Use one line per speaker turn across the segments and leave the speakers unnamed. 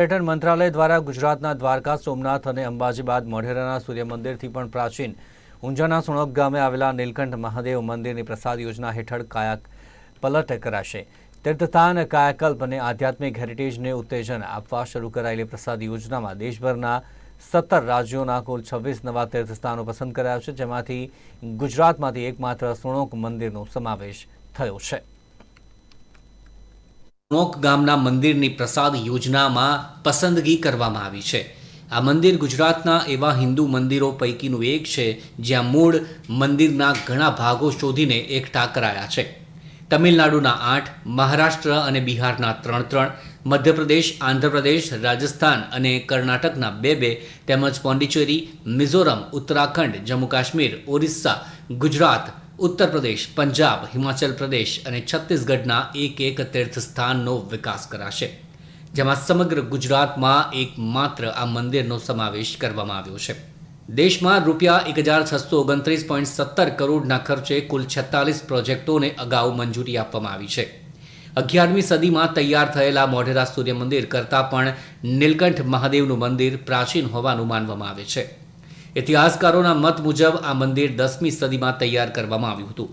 પર્યટન મંત્રાલય દ્વારા ગુજરાતના દ્વારકા, સોમનાથ અને અંબાજી બાદ મોઢેરાના સૂર્યમંદિરથી પણ પ્રાચીન ઊંઝાના સુણપ ગામે આવેલા નીલકંઠ મહાદેવ મંદિરની પ્રસાદ યોજના હેઠળ કાયાક પલટ કરાશે. તીર્થસ્થાન, કાયાકલ્પ અને આધ્યાત્મિક હેરિટેજને ઉત્તેજન આપવા શરૂ કરાયેલી પ્રસાદ યોજનામાં દેશભરના સત્તર રાજ્યોના કુલ છવ્વીસ નવા તીર્થસ્થાનો પસંદ કરાયા છે, જેમાંથી ગુજરાતમાંથી એકમાત્ર સુણોક મંદિરનો સમાવેશ થયો છે.
નોક ગામના મંદિરની પ્રસાદ યોજનામાં પસંદગી કરવામાં આવી છે. આ મંદિર ગુજરાતના એવા હિન્દુ મંદિરો પૈકીનું એક છે, જ્યાં મૂળ મંદિરના ઘણા ભાગો શોધીને એકઠા કરાયા છે. તમિલનાડુના આઠ, મહારાષ્ટ્ર અને બિહારના ત્રણ ત્રણ, મધ્યપ્રદેશ, આંધ્રપ્રદેશ, રાજસ્થાન અને કર્ણાટકના બે બે, તેમજ પોંડિચેરી, મિઝોરમ, ઉત્તરાખંડ, જમ્મુ કાશ્મીર, ઓરિસ્સા, ગુજરાત ઉત્તર પ્રદેશ, પંજાબ, હિમાચલ પ્રદેશ અને છત્તીસગઢના એક એક તીર્થસ્થાનનો વિકાસ કરાશે, જેમાં સમગ્ર ગુજરાતમાં એકમાત્ર આ મંદિરનો સમાવેશ કરવામાં આવ્યો છે. દેશમાં રૂપિયા એક હજાર છસો ઓગણત્રીસ પોઈન્ટ સત્તર કરોડના ખર્ચે કુલ છેતાલીસ પ્રોજેક્ટોને અગાઉ મંજૂરી આપવામાં આવી છે. અગિયારમી સદીમાં તૈયાર થયેલા મોઢેરા સૂર્ય મંદિર કરતાં પણ નીલકંઠ મહાદેવનું મંદિર પ્રાચીન હોવાનું માનવામાં આવે છે. ઇતિહાસકારોના મત મુજબ આ મંદિર દસમી સદીમાં તૈયાર કરવામાં આવ્યું હતું.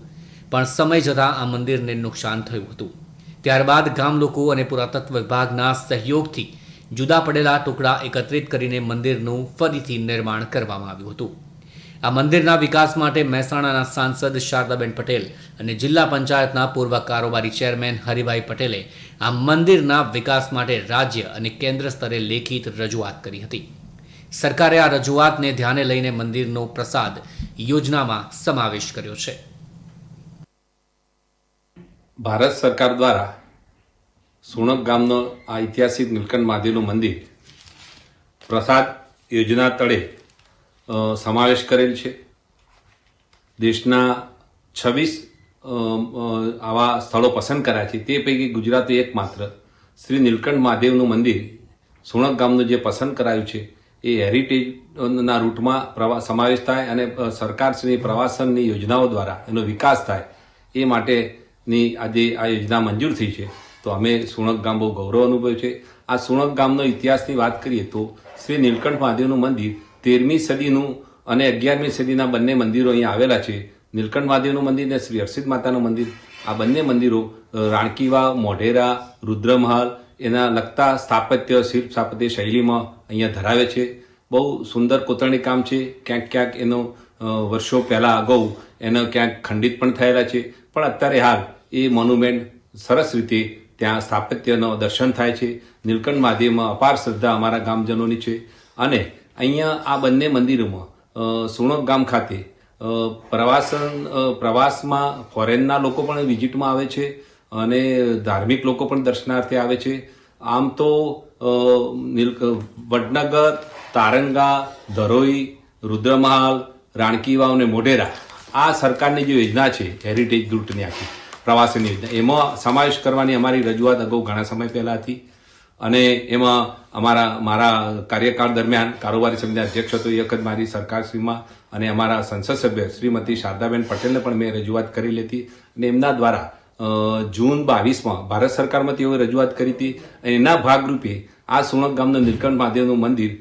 પણ સમય જતાં આ મંદિરને નુકસાન થયું હતું. ત્યારબાદ ગામ લોકો અને પુરાતત્વ વિભાગના સહયોગથી જુદા પડેલા ટુકડા એકત્રિત કરીને મંદિરનું ફરીથી નિર્માણ કરવામાં આવ્યું હતું. આ મંદિરના વિકાસ માટે મહેસાણાના સાંસદ શારદાબેન પટેલ અને જિલ્લા પંચાયતના પૂર્વ કારોબારી ચેરમેન હરિભાઈ પટેલે આ મંદિરના વિકાસ માટે રાજ્ય અને કેન્દ્ર સ્તરે લેખિત રજૂઆત કરી હતી. સરકારે આ રજૂઆતને ધ્યાને લઈને મંદિરનો પ્રસાદ યોજનામાં સમાવેશ કર્યો છે.
ભારત સરકાર દ્વારા સુણપ ગામનો આ ઐતિહાસિક નીલકંઠ મહાદેવનું મંદિર પ્રસાદ યોજના તળે સમાવેશ કરેલ છે. દેશના છવ્વીસ આવા સ્થળો પસંદ કર્યા છે. તે પૈકી ગુજરાતે એકમાત્ર શ્રી નીલકંઠ મહાદેવનું મંદિર સુણક ગામનું જે પસંદ કરાયું છે એ હેરિટેજના રૂટમાં પ્રવા, સમાવેશ થાય અને સરકારશ્રીની પ્રવાસનની યોજનાઓ દ્વારા એનો વિકાસ થાય, એ માટેની આજે આ યોજના મંજૂર થઈ છે. તો અમે સુણક ગામ બહુ ગૌરવ અનુભવ છે. આ સુણક ગામનો ઇતિહાસની વાત કરીએ તો શ્રી નીલકંઠ મહાદેવનું મંદિર તેરમી સદીનું અને અગિયારમી સદીના બંને મંદિરો અહીંયા આવેલા છે. નીલકંઠ મહાદેવનું મંદિર અને શ્રી હર્ષિત માતાનું મંદિર. આ બંને મંદિરો રાણકીવા, મોઢેરા, રુદ્રમહાલ એના લગતા સ્થાપત્ય શિલ્પ સ્થાપત્ય શૈલીમાં અહીંયા ધરાવે છે. બહુ સુંદર કોતરણી કામ છે. ક્યાંક ક્યાંક એનો વર્ષો પહેલાં અગાઉ એનો ક્યાંક ખંડિત પણ થયેલા છે. પણ અત્યારે હાલ એ મોન્યુમેન્ટ સરસ રીતે ત્યાં સ્થાપત્યનો દર્શન થાય છે. નીલકંઠ મહાદેવમાં અપાર શ્રદ્ધા અમારા ગામજનોની છે. અને અહીંયા આ બંને મંદિરોમાં સુણક ગામ ખાતે પ્રવાસન પ્રવાસમાં ફોરેનના લોકો પણ વિઝિટમાં આવે છે. અને ધાર્મિક લોકો પણ દર્શનાર્થે આવે છે. આમ તો વડનગર, તારંગા, ધરોઈ, રુદ્રમહાલ રાણકી વાવ અને મોઢેરા આ સરકારની જે યોજના છે હેરિટેજ રૂટની આખી, પ્રવાસીની યોજના, એમાં સમાવેશ કરવાની અમારી રજૂઆત અગાઉ ઘણા સમય પહેલા હતી. અને એમાં અમારા, મારા કાર્યકાળ દરમિયાન કારોબારી સમિતિના અધ્યક્ષ હતો, એ વખત મારી સરકારશ્રીમાં અને અમારા સંસદ સભ્ય શ્રીમતી શારદાબેન પટેલને પણ મેં રજૂઆત કરી લેતી. અને એમના દ્વારા જૂન બાવીસમાં ભારત સરકારમાં તેઓએ રજૂઆત કરી હતી એના ભાગરૂપે આ સુણક ગામનું નીલકંઠ મહાદેવનું મંદિર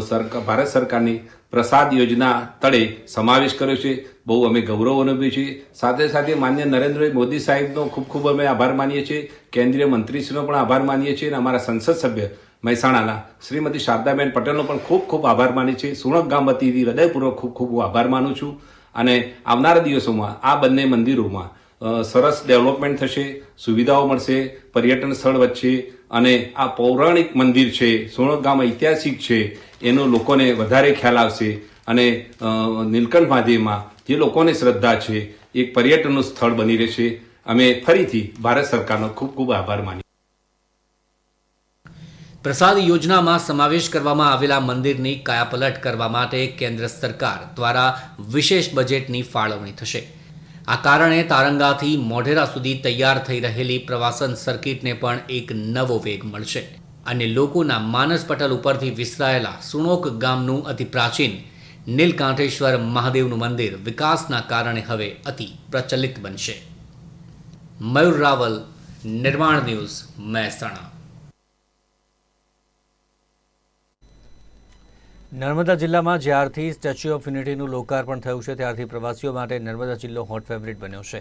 સરકાર, ભારત સરકારની પ્રસાદ યોજના તળે સમાવેશ કર્યો છે. બહુ અમે ગૌરવ અનુભવીએ છીએ. સાથે સાથે માન્ય નરેન્દ્ર મોદી સાહેબનો ખૂબ ખૂબ અમે આભાર માનીએ છીએ. કેન્દ્રીય મંત્રીશ્રીનો પણ આભાર માનીએ છીએ અને અમારા સંસદ સભ્ય મહેસાણાના શ્રીમતી શારદાબેન પટેલનો પણ ખૂબ ખૂબ આભાર માનીએ છીએ. સુણક ગામ વતીથી હૃદયપૂર્વક ખૂબ ખૂબ આભાર માનું છું. અને આવનારા દિવસોમાં આ બંને મંદિરોમાં સરસ ડેવલપમેન્ટ થશે, સુવિધાઓ મળશે, પર્યટન સ્થળ વચ્ચે અને આ પૌરાણિક મંદિર છે સુણક ગામ ઐતિહાસિક છે, એનો લોકોને વધારે ખ્યાલ આવશે અને નીલકંઠ મહાદેવમાં જે લોકોને શ્રદ્ધા છે, એક પર્યટનનું સ્થળ બની રહેશે. અમે ફરીથી ભારત સરકારનો ખૂબ ખૂબ આભાર માનીએ
પ્રસાદ યોજનામાં સમાવેશ કરવામાં આવેલા મંદિરની કાયાપલટ કરવા માટે કેન્દ્ર સરકાર દ્વારા વિશેષ બજેટની ફાળવણી થશે. આ કારણે તારંગાથી મોઢેરા સુધી તૈયાર થઈ રહેલી પ્રવાસન સર્કિટને પણ એક નવો વેગ મળશે અને લોકોના માનસ પટલ ઉપરથી વિસરાયેલા સુણોક ગામનું અતિ પ્રાચીન નીલકાંઠેશ્વર મહાદેવનું મંદિર વિકાસના કારણે હવે અતિ પ્રચલિત બનશે. મયુર રાવલ નિર્માણ ન્યૂઝ, મહેસાણા.
નર્મદા જિલ્લામાં જ્યારથી સ્ટેચ્યુ ઓફ યુનિટીનું લોકાર્પણ થયું છે, ત્યારથી પ્રવાસીઓ માટે નર્મદા જિલ્લો હોટ ફેવરિટ બન્યો છે.